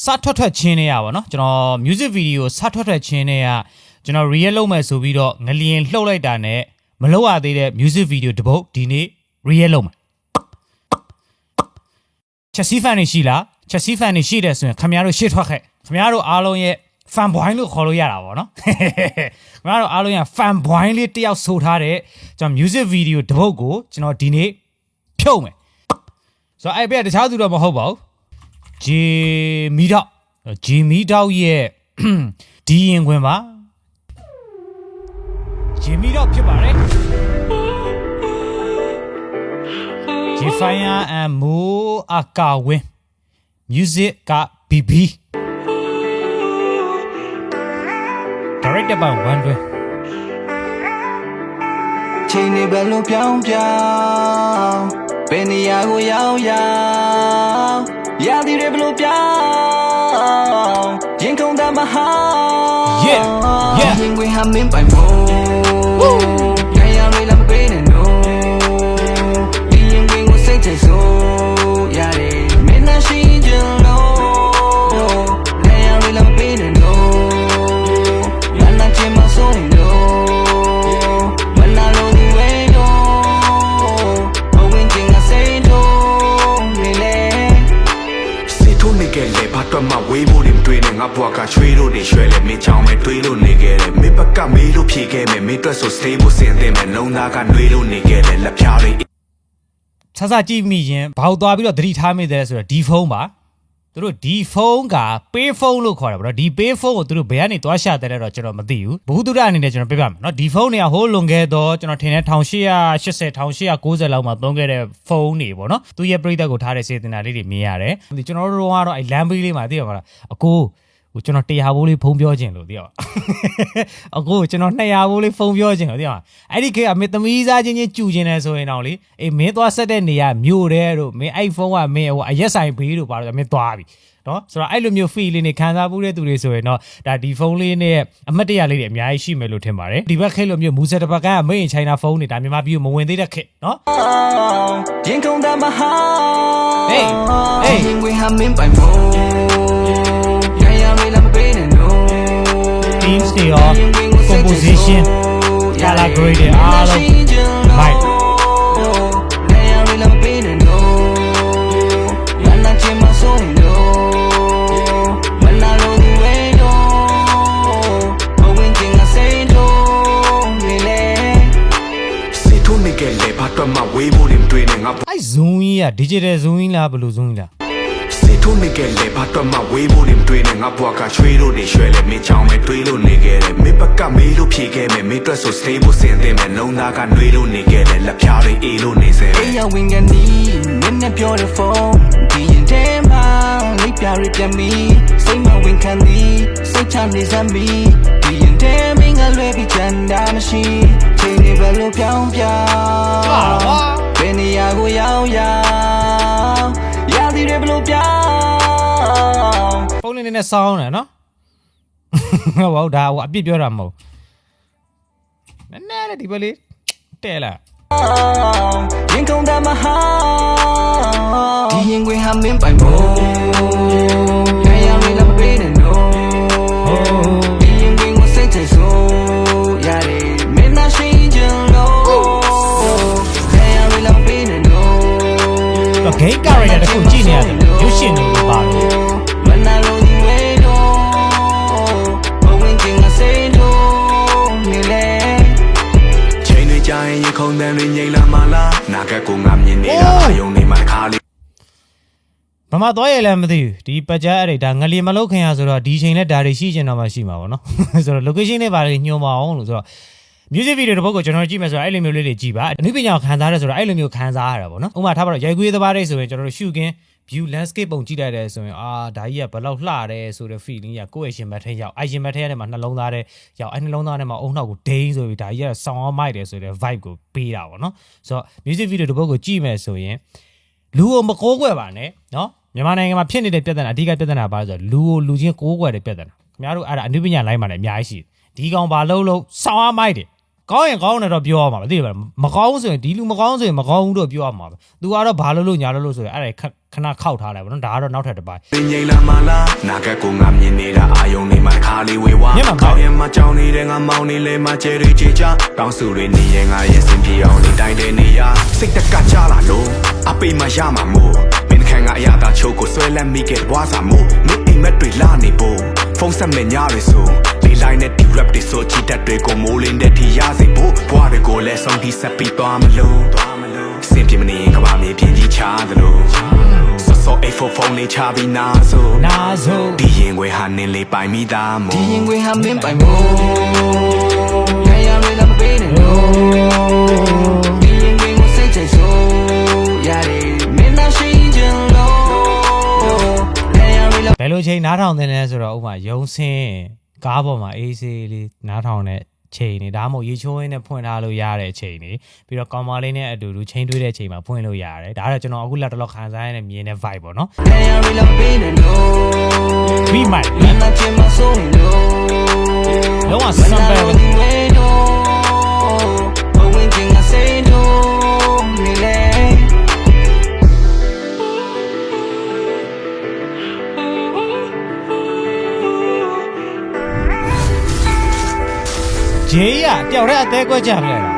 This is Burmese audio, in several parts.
စထွက်ထွက်ချင်းနေရပါတော့ကျွန်တော် music video စထွက်ထွက်ချင်းနေရကျွန်တော် real လုပ်မယ်ဆိုပြီးတော့ငလျင်လှုပ်လိုက်တာနဲ့မလုပ်ရသေးတဲ့ music video တစ်ပုတ်ဒီနေ့ real လုပ်မယ်ချက်စီဖန်နေရှိလားချက်စီဖန်နေရှိတယ်ဆိုရင်ခင်ဗျားတို့ရှေ့ထွက်ခဲ့ခင်ဗျားတို့အားလုံးရဲ့ fan boy လို့ခေါ်လို့ရတာပေါ့နော်ခင်ဗျားတို့အားလုံးရဲ့ fan boy လေးတယောက်ဆိုထားတဲ့ကျွန်တော် music video တစ်ပုတ်ကိုကျွန်တော်ဒီနေ့ဖြုတ်မယ်ဆိုတော့အဲ့ဘက်တခြားသူတော့မဟုတ်ပါဘူး ဂျီမီတော့ဂျီမီတော့ရဲ့ဒီရင်ခွင်ပါဂျီမီတော့ဖြစ်ပါတယ်ဂျီဖိုင်ယာအမိုအကာဝင်း music က BB directed by one way ချိန်နေဘယ်လိုပြောင်းပြောင်းဘယ်နေရာကိုရောက်ရောက် ရာသီတွေဘယ်လိုပြောင်းရင်ကုန်တဲ့မဟာ Yeah, yeah. ရင်ဝင်ဟာမင်းပိုင်မို့ ငါဘွားကချွေးလို့နေရွှဲလေမင်းချောင်းပဲတွေးလို့နေခဲ့တယ်မင်းဘက်ကမေးလို့ဖြေခဲ့မယ်မင်းအတွက်ဆို stay ဖို့စင်သင့်မယ်လုံးသားကနှွေးလို့နေခဲ့တယ်လက်ဖြားတွေဆဆကြည့်မိရင်ဘာလို့သွားပြီးတော့သတိထားမိတယ်ဆိုတော့ဒီဖုန်းပါသူတို့ဒီဖုန်းကပေးဖုန်းလို့ခေါ်တာပေါ့နော်ဒီပေးဖုန်းကိုသူတို့ဘယ်ကနေသွားရှာတယ်လဲတော့ကျွန်တော်မသိဘူးဘုသူဒ္ဓအနေနဲ့ကျွန်တော်ပြပြမယ်နော်ဒီဖုန်းတွေကဟိုးလွန်ခဲ့တော့ကျွန်တော်ထင်တယ်1880 1890လောက်မှာသုံးခဲ့တဲ့ဖုန်းတွေပေါ့နော်သူရဲ့ပြိသက်ကိုထားတဲ့စေတနာလေးတွေမြင်ရတယ်ဒီကျွန်တော်တို့ကတော့အဲလမ်းဘေးလေးမှာသိရမှာလားအကို ဟိုကျွန်တော်တရားဘိုးလေးဖုံးပြောခြင်းလို့သိရပါအကိုကျွန်တော်200ဘိုးလေးဖုံးပြောခြင်းလို့သိရပါအဲ့ဒီခေတ်ကမင်းသမီးစားချင်းချင်းကြူခြင်းတယ်ဆိုရင်တော့လေအေးမင်းသွားဆက်တဲ့နေရာမြို့တဲ့တို့မင်းအဲ့ဖုန်းကမင်းဟိုအရက်ဆိုင်ဘေးတို့ပါတော့မင်းသွားပြီနော်ဆိုတော့အဲ့လိုမျိုး feel လေးနေခံစားမှုတဲ့သူတွေဆိုရင်တော့ဒါဒီဖုန်းလေးနဲ့အမတ်တရလေးတွေအများကြီးရှိမယ်လို့ထင်ပါတယ်ဒီဘက်ခေတ်လိုမျိုးမူဆက်တစ်ပတ်ကမေးရင်ချိုင်းနာဖုန်းတွေဒါမြန်မာပြည်ကိုမဝင်သေးတဲ့ခေတ်နော်ရင်ကုန်တဲ့မဟာ Hey, hey. ရင်ဝင်ဟာမ င်းပိုင်မို့ရရလေးလာမပေးနဲ့ no Themes တွေရော composition color grade တွေအားလုံး Right. ရရလေးလာမပေးနဲ့ no လာလာချင်မဆိုးနေလို့မလာလို့ဒီဝဲတော့ဘဝင်ချင်းကစိတ်တော့နေလေစီထိုးနေခဲ့လေဘာတော့မှဝေးဖို့တွေမတွေးနဲ့ငါအဲ့ zoom ကြီးက digital zoom ကြီးလားဘယ်လို zoom ကြီးလားစီ ထိုးနေခဲ့လေဘာတော့မှဝေးဖို့တွေမတွေးနဲ့ငါဘွားကချွေးလို့နေရွှဲလေမင်းချောင်းပဲတွေးလို့နေခဲ့တယ်မင်းဘက်ကမေးလို့ဖြေခဲ့မယ်မင်းအတွက်ဆို stay ဖို့စင်သင့်မယ်လုံးသားကနှွေးလို့နေခဲ့တယ်လက်ဖြားတွေအေးလို့နေစေတယ်အေးရဝင်ကနီးနင်းနဲ့ပြောတဲ့ဖုန်းဒီရင်ထဲမှာလိပ်ပြရပြန်ပြီးစိတ်မဝင်ခံသည်စိတ်ချနေစမ်းပြီးဒီရင်ထဲမင်းကလွဲပြီးချန်တာမရှိချိန်နေဘယ်လိုပြောင်းပြောင်းဘယ်နေ န်းလေးနဲ့စောင်းတယ်နော်ဟုတ်ပါဘူးဒါဟိုအပြစ်ပြောတာမဟုတ်နည်းနည်းလေးဒီဘက်လေးတဲ့လားရင်ကုန်တဲ့မဟာဒီရင်ခွင်ဟာမင်းပိုင်မို့ရရလေးလာမပေးနဲ့ no ဒီရင်ခွင်ကိုစိတ်ချိတ်ဆိုးရတယ်မင်းသားရှိချင်လို့ရရလေးလာမပေးနဲ့ no တော့ game character တခုကြည့်နေရတယ် မှသွားရလဲမသိဘူးဒီပကြအဲ့ဒါငလျင်မလုတ်ခင်ရဆိုတော့ဒီချိန်လက်ဒါတွေရှိကျင်တော့မှရှိမှာပေါ့နော်ဆိုတော့ location တွေပါလေညှို့မအောင်လို့ဆိုတော့ music video တစ်ပုဒ်ကိုကျွန်တော်ကြည့်မယ်ဆိုတော့အဲ့လိုမျိုးလေးတွေကြည့်ပါအနုပညာကိုခံစားရဲဆိုတော့အဲ့လိုမျိုးခံစားရတာပေါ့နော်ဥပမာထားပါတော့ရိုက်ကွေးသဘားတွေဆိုရင်ကျွန်တော်တို့ရှုကင်း view landscape ပုံကြည့်လိုက်တယ်ဆိုရင်အာဒါကြီးကဘယ်လောက်လှတယ်ဆိုတဲ့ feeling ကကိုယ့်ရဲ့ရှင်ဘတ်ထဲရောက်အဲ့ရှင်ဘတ်ထဲထဲမှာနှလုံးသားထဲရောက်အဲ့နှလုံးသားထဲမှာအုံနောက်ကိုဒိန်းဆိုပြီးဒါကြီးကဆောင်းအောင်မိုက်တယ်ဆိုတဲ့ vibe ကိုပေးတာပေါ့နော်ဆိုတော့ music video တစ်ပုဒ်ကိုကြည့်မယ်ဆိုရင်လူကိုမကိုးကွယ်ပါနဲ့နော် မြန်မာနိုင်ငံမှာဖြစ်နေတဲ့ပြဿနာအဓိကပြဿနာပါဆိုတော့လူကိုလူချင်းကိုးကွယ်တဲ့ပြဿနာခင်ဗျားတို့အဲ့ဒါအနုပညာလိုင်းမှာလည်းအများကြီးရှိတယ်ဒီကောင်ဘာလို့လို့စောင်းအားမိုက်တယ်ကောင်းရင်ကောင်းတယ်တော့ပြောရမှာပဲသိတယ်ဗျမကောင်းဆိုရင်ဒီလူမကောင်းဆိုရင်မကောင်းဘူးတော့ပြောရမှာပဲ तू ကတော့ဘာလို့လို့ညာလို့လို့ဆိုရင်အဲ့ဒါခခဏခောက်ထားလိုက်ပါနော်ဒါကတော့နောက်ထပ်တစ်ပိုင်းပင်ငိမ့်လာမလားနာကကိုငါမြင်နေတာအာယုံနေမှာတစ်ခါလေးဝေဝါမျက်မှန်ပါကောင်းရင်မကြောင်နေတဲ့ငါမောင်းနေလဲမကျဲတွေချေချတောင်းစုတွေနေရင်ငါရဲ့စင်ပြေအောင်နေတိုင်းတဲ့နေရစိတ်တက်ကကြလာလို့အပိမရမှာမို့မ င်းခံကအရာသာချိုးကိုဆွဲလက်မိခဲ့ဘွားစာမို့မင်းအိမ်မက်တွေလာနေဖို့ဖုန်းဆက်မဲ့ညတွေဆိုလေးလိုက်နဲ့ဒီ rap တွေဆိုချီတက်တွေကိုမိုးလင်းတဲ့ဒီရစေဖို့ဘွားတွေကိုလည်းဆုံးဖြတ်ဆက်ပြီးသွားမလို့သွားမလို့စင်ပြေမနေရင်ကဘာမြေပြင်ကြီးချသလိုစောစောအိတ်ဖို့ဖုန်းလေးချပြီးနာဆိုနာဆိုဒီရင်ခွေဟာနင်းလေးပိုင်မိသားမို့ဒီရင်ခွေဟာမင်းပိုင်မို့ရရရလာမပေးနဲ့လို့ ယ်လိုချိန်နားထောင်သင့်လဲဆိုတော့ဥပမာရုံစင်းကားပေါ်မှာအေးဆေးလေးနားထောင်တဲ့ချိန်နေဒါမှမဟုတ်ရေချိုးရင်းနဲ့ဖွင့်ထားလို့ရတဲ့ချိန်နေပြီးတော့ကောင်မလေးနဲ့အတူတူချိန်တွေးတဲ့ချိန်မှာဖွင့်လို့ရတယ်ဒါကတော့ကျွန်တော်အခုလက်တလောခံစားရတဲ့မြင်တဲ့ vibe ပေါ့နော်ရရရလာမပေးနဲ့လို့ပြီးမှမင်းသားချင်မဆိုးလို့လုံးဝစံ ဂျေးရတယောက်တည်းအသေးကွက်ကြမလဲလား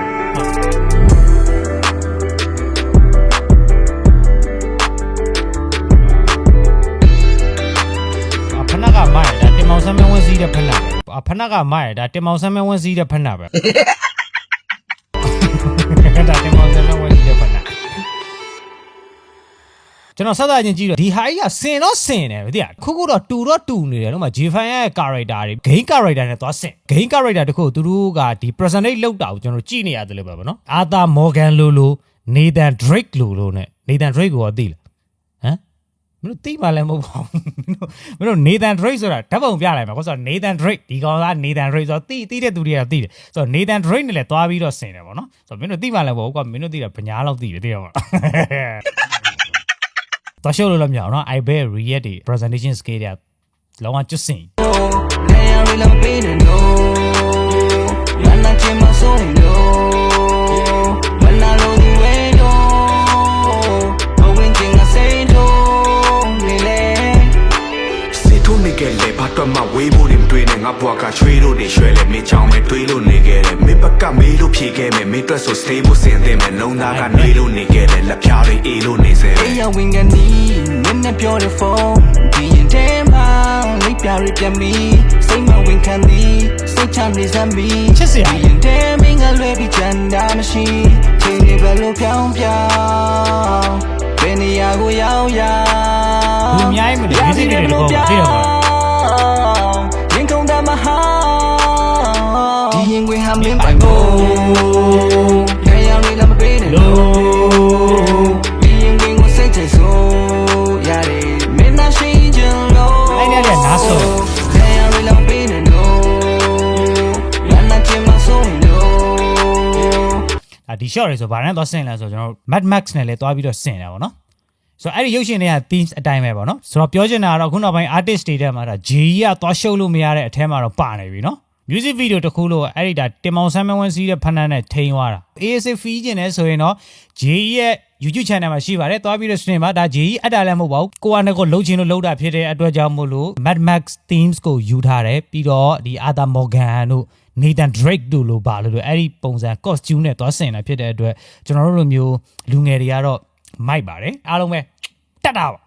အဖနကမိုက်ဒါတင်မောင်ဆမ်းမဝင်းစီးတဲ့ဖနအဖနကမိုက်ဒါတင်မောင်ဆမ်းမဝင်းစီးတဲ့ဖနပဲဒါတင်မောင် ကျွန်တော်စသချင်းကြည့်တော့ဒီဟာကြီးကစင်တော့စင်တယ်ဗျာခုခုတော့တူတော့တူနေတယ်လို့မှ J-Fan ရဲ့ character တွေ game character နဲ့သွားစင် game character တခုသူတို့ကဒီ presentate လောက်တာကိုကျွန်တော်ကြည့်နေရတယ်လို့ပဲဗောနော် Arthur Morgan လိုလို Nathan Drake လိုလိုနဲ့ Nathan Drake ကိုတော့သိလားဟမ်မင်းတို့သိမှလည်းမဟုတ်ပါဘူးမင်းတို့ Nathan Drake ဆိုတာဓာတ်ပုံပြလိုက်မှာကိုဆိုတော့ Nathan Drake ဒီကောင်က Nathan Drake ဆိုတော့သိသိတဲ့သူတွေကသိတယ်ဆိုတော့ Nathan Drake နဲ့လည်းသွားပြီးတော့ဆင်တယ်ဗောနော်ဆိုတော့မင်းတို့သိမှလည်းမဟုတ်ဘူးကွာမင်းတို့သိတာဗညာလောက်သိတယ်သိရမှာ တော့ရှုပ်လို့လည်းမရအောင်နော် I bet react တွေ presentation skill တွေလောကကျွတ်စင်ရရရလာမပေးနဲ့လို့မင်းသားချင်မဆိုးလို့မနာလို့ဒီဝဲလို့ဘဝင်ချင်းကစိတ်တို့နေလေစေထုံးနေခဲ့လေဘာတော့မှဝေးဖို့တွေမတွေ့နဲ့ငါဘွားကချွေးလို့နေရွှဲလေမင်းချောင်းပဲတွေးလို့နေခဲ့တယ်မင်းဘက်ကမေးလို့ဖြေခဲ့မယ်မင်းတွက်ဆို stay ဖို့စင်သင့်မယ်လုံးသားကနေလို့နေခဲ့တယ်လက်ဖြားတွေအေးလို့နေစေ တယ်အေးရဝင်ကနီနင်းနဲ့ပြောတဲ့ဖုန်းဒီရင်ထဲမှာလိပ်ပြရပြန်ပြီးစိတ်မဝင်ခံသည်စိတ်ချနေစမ်းပြီးချစ်စရာဒီရင်ထဲမင်းကလွဲပြီးချမ်းသာမရှိချိန်တွေဘယ်လိုပြောင်းပြောင်းဘယ်နေရာကိုရောက်ရောက်လူအများကြီးမလို့ music တွေတော့သိတယ်ပေါ့ရင်ကုန်တာမဟာဒီရင်ဝင်ဟာမင်းပိုင်ဖို့ ဒါဒီ short တွေဆိုဗာနဲ့သွားဆင်လဲဆိုတော့ကျွန်တော်တို့ Mad Max နဲ့လည်းသွားပြီးတော့ဆင်တယ်ပေါ့နော်ဆိုတော့အဲ့ဒီရုပ်ရှင်တွေက themes အတိုင်းပဲပေါ့နော်ဆိုတော့ပြောချင်တာကတော့ခုနောက်ပိုင်း artist တွေထဲမှာဒါ J ကသွားရှုပ်လို့မရတဲ့အထဲမှာတော့ပါနေပြီနော် music video တစ်ခုလို့အဲ့ဒီဒါတင်မောင်ဆမ်းမဝန်စီးတဲ့ဖဏန်းနဲ့ထိန်းသွားတာ ASF ဖီးကျင်နေဆိုရင်တော့ J ရဲ့ YouTube channel မှာရှိပါတယ်သွားပြီးတော့ stream ပါဒါ J အပ်တာလည်းမဟုတ်ပါဘူးကိုကနဲ့ကိုလှုပ်ချင်လို့လှုပ်တာဖြစ်တဲ့အတွက်ကြောင့်မို့လို့ Mad Max themes ကိုယူထားတယ်ပြီးတော့ဒီ Arthur Morgan တို့ Nathan Drake တို့လိုပါလို့လို့အဲ့ဒီပုံစံ costume နဲ့သွားဆင်တာဖြစ်တဲ့အတွက်ကျွန်တော်တို့လိုမျိုးလူငယ်တွေကတော့မိုက်ပါတယ်အားလုံးပဲတက်တာပါ